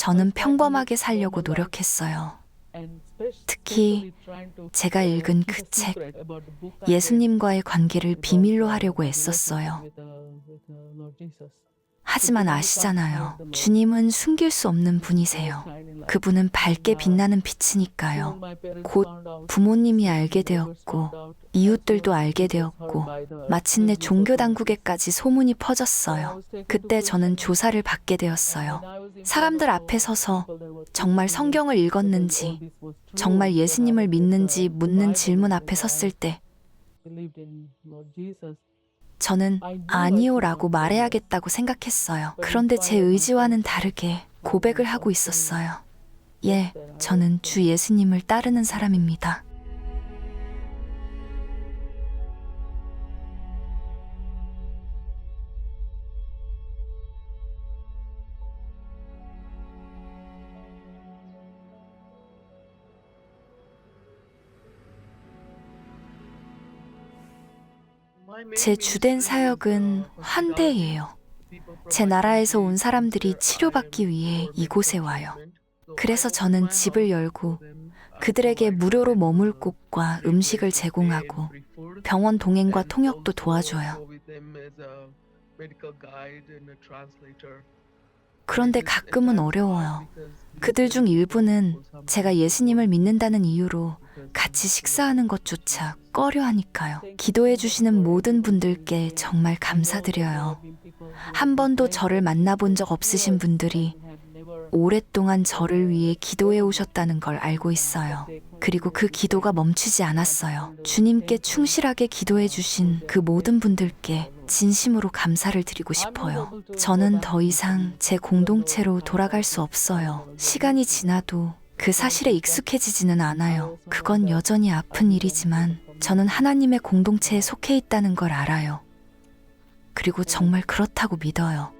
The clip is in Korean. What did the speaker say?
저는 평범하게 살려고 노력했어요. 특히 제가 읽은 그 책, 예수님과의 관계를 비밀로 하려고 애썼어요. 하지만 아시잖아요. 주님은 숨길 수 없는 분이세요. 그분은 밝게 빛나는 빛이니까요. 곧 부모님이 알게 되었고, 이웃들도 알게 되었고, 마침내 종교 당국에까지 소문이 퍼졌어요. 그때 저는 조사를 받게 되었어요. 사람들 앞에 서서 정말 성경을 읽었는지, 정말 예수님을 믿는지 묻는 질문 앞에 섰을 때, 저는 아니요라고 말해야겠다고 생각했어요. 그런데 제 의지와는 다르게 고백을 하고 있었어요. 예, 저는 주 예수님을 따르는 사람입니다. 제 주된 사역은 환대예요. 제 나라에서 온 사람들이 치료받기 위해 이곳에 와요. 그래서 저는 집을 열고 그들에게 무료로 머물 곳과 음식을 제공하고 병원 동행과 통역도 도와줘요. 그런데 가끔은 어려워요. 그들 중 일부는 제가 예수님을 믿는다는 이유로 같이 식사하는 것조차 꺼려 하니까요. 기도해 주시는 모든 분들께 정말 감사드려요. 한 번도 저를 만나본 적 없으신 분들이 오랫동안 저를 위해 기도해 오셨다는 걸 알고 있어요. 그리고 그 기도가 멈추지 않았어요. 주님께 충실하게 기도해 주신 그 모든 분들께 진심으로 감사를 드리고 싶어요. 저는 더 이상 제 공동체로 돌아갈 수 없어요. 시간이 지나도 그 사실에 익숙해지지는 않아요. 그건 여전히 아픈 일이지만 저는 하나님의 공동체에 속해 있다는 걸 알아요. 그리고 정말 그렇다고 믿어요.